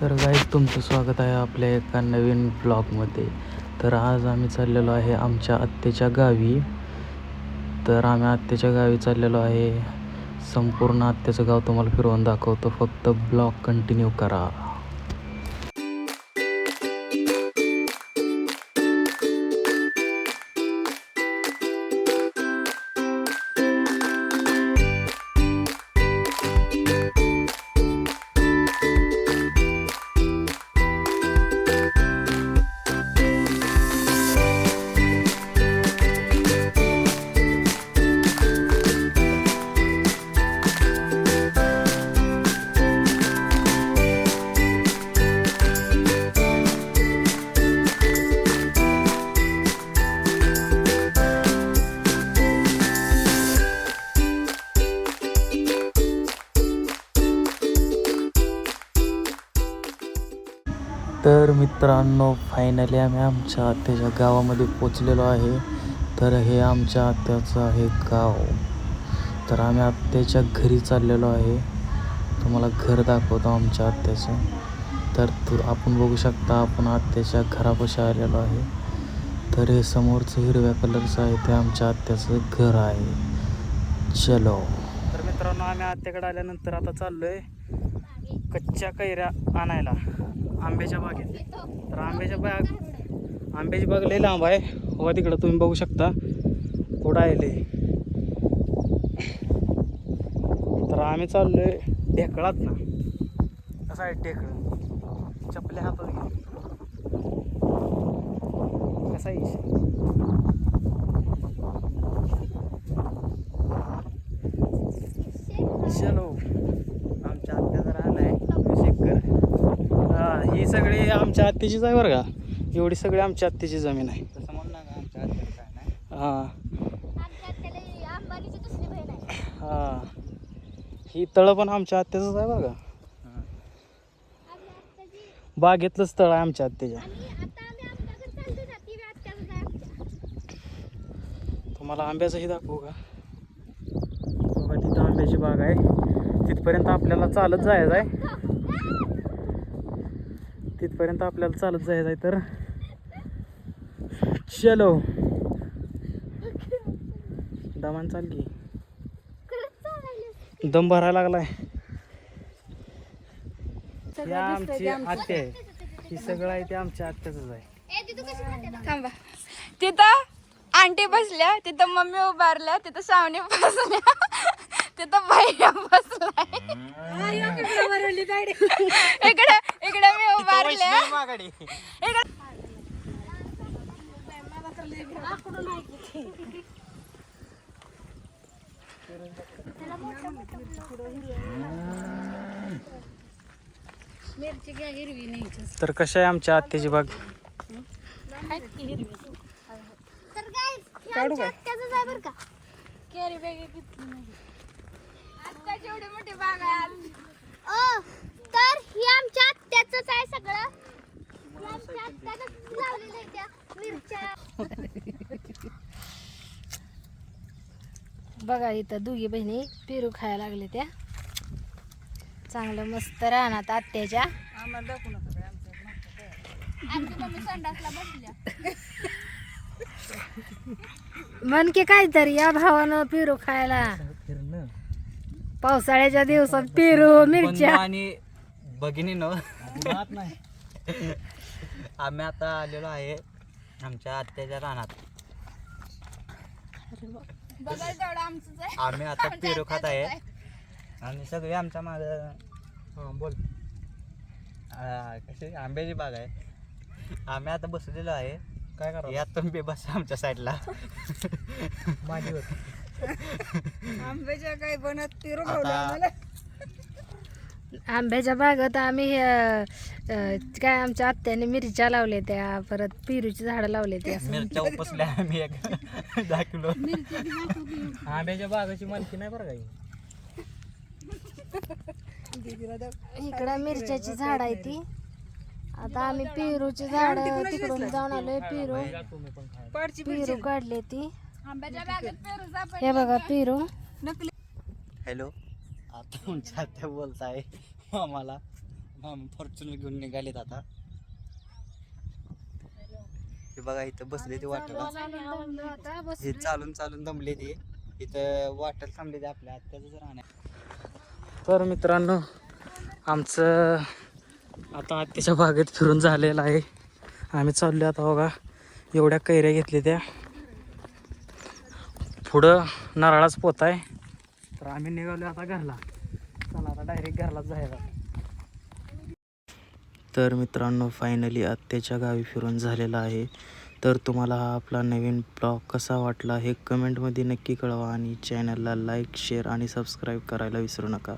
तर गाईज तुमचं स्वागत आहे आपल्या एका नवीन ब्लॉगमध्ये तर आज आम्ही चाललेलो आहे आमच्या आत्तेच्या गावी. तर आम्ही आत्तेच्या गावी चाललेलो आहे. संपूर्ण आत्त्याचं गाव तुम्हाला फिरवून दाखवतो. फक्त ब्लॉग कंटिन्यू करा. तर मित्रांनो फायनली आम्ही आमच्या आत्याच्या गावामध्ये पोचलेलो आहे. तर हे आमच्या आत्याचं आहे गाव. तर आम्ही आत्याच्या घरी चाललेलो आहे. तुम्हाला घर दाखवतो आमच्या आत्याचं. तर तू आपण बघू शकता आपण आत्याच्या घरापाशी आलेलो आहे. तर हे समोरचं हिरव्या कलरचं आहे ते आमच्या आत्याचं घर आहे. चलो. तर मित्रांनो आम्ही आत्याकडे आल्यानंतर आता चाललो आहे कच्च्या कैऱ्या आणायला. आंब्याच्या बागेत. तर आंब्याच्या बाग आंब्याची बाग लई लांब आहे. हो तिकडं तुम्ही बघू शकता. पुढं आहे लई. तर आम्ही चाललोय ढेकळात ना. कसं आहे ढेकळ? चपल्या हातात घे कसा आहे चलो आमच्या आत्याचा राहणं आहे शेतकर हा ही सगळी आमच्या आत्याचीच आहे बरं का? एवढी सगळी आमच्या आत्याची जमीन आहे. हां. हां ही. तळं पण आमच्या आत्याचंच आहे बरं का? आम्ही आत्याची बागेतलंच तळ आहे आमच्या आत्याच्या आणि आता आम्ही आमच्याकडे चालतो ना ती बी आत्याचंच आहे आमच्या. तुम्हाला आंब्याचंही दाखवू का? बघा तिथं आंब्याची बाग आहे. तिथपर्यंत आपल्याला चालत जायचं आहे तिथपर्यंत आपल्याला चालत जायचं आहे तर. चलो. दमान चालली खरंच चालायला दम भरायला लागलाय. ही आमची आत्या आहे. ही सगळं आहे ते आमच्या आत्याचंच आहे. थांबा तिथं आंटी बसल्या तिथं मम्मी उभारल्या तिथं सावणी बसल्या. तिथं भैया बसलाय. इकडे इकडे मी उभारल्या इकडे मिरची घ्या हिरवी नाही तर कशा आहे आमच्या आत्याची बाग? तर काय आमच्या आत्याचंच आहे बरं का. कॅरी बॅग घेतली नाही जेवढी मोठी बाग आहे आज. ओ तर ही आमच्या आत्याचंच आहे सगळं. ही आमच्या आत्यानंच लावलेलं आहे त्या मिरच्या. बघा इथं दोघी बहिणी पेरू खायला लागले त्या. चांगलं मस्त राहणार आत्याच्या. आमची मम्मी संडासला बसल्या. म्हण की काहीतरी या भावानं पेरू खायला. पावसाळ्याच्या दिवसात पेरू मिरच्या. आणि भगिनी न. नाही आम्ही आता आलेलो आहे आमच्या आत्याच्या रानात. आम्ही आता पेरू खात आहे. आणि सगळे आमच्या माग बोल. कशी? आंब्याची बाग आहे. आम्ही आता बसलेलो आहे. काय करा यात तुम्ही बस आमच्या साईडला. आंब्याच्या काही बनत पेरू आता आंब्याच्या बागेत आम्ही अं, अं, काय आमच्या आत्याने मिरच्या लावल्या त्या परत पेरूची झाडं लावले त्या. मिरच्या उपसल्या आम्ही एक. दहा किलो. आंब्याच्या बागाची मालकी नाही बरं काही इकडं मिरच्याची झाड आहे ती. आता आम्ही पेरूची झाड तिकडून जाऊन आलोय पेरू. पेरू काढले ती. हे बघा पेरू. नकली. हॅलो. आता तुमच्या आत्या बोलताय. आम्हाला मामी फॉर्च्युनर घेऊन निघालेत आता. हे बघा इथं बसले ते वाटेला हे चालून चालून दमले ते. इथं वाटेल थांबले ते आपल्या आत्याच राहण्या तर मित्रांनो आमचं आता आत्याच्या बागेत फिरून झालेलं आहे. आम्ही चाललो आता बघा. एवढ्या कैऱ्या घेतल्या त्या. पुढं नारळाच पोत आहे. तर आम्ही निघालो आता घरला. चला आता डायरेक्ट घरलाच जायला. तर मित्रांनो फायनली आत्याच्या गावी फिरून झालेला आहे. तर तुम्हाला हा आपला नवीन ब्लॉग कसा वाटला हे कमेंटमध्ये नक्की कळवा आणि चॅनलला लाईक शेअर आणि सबस्क्राईब करायला विसरू नका.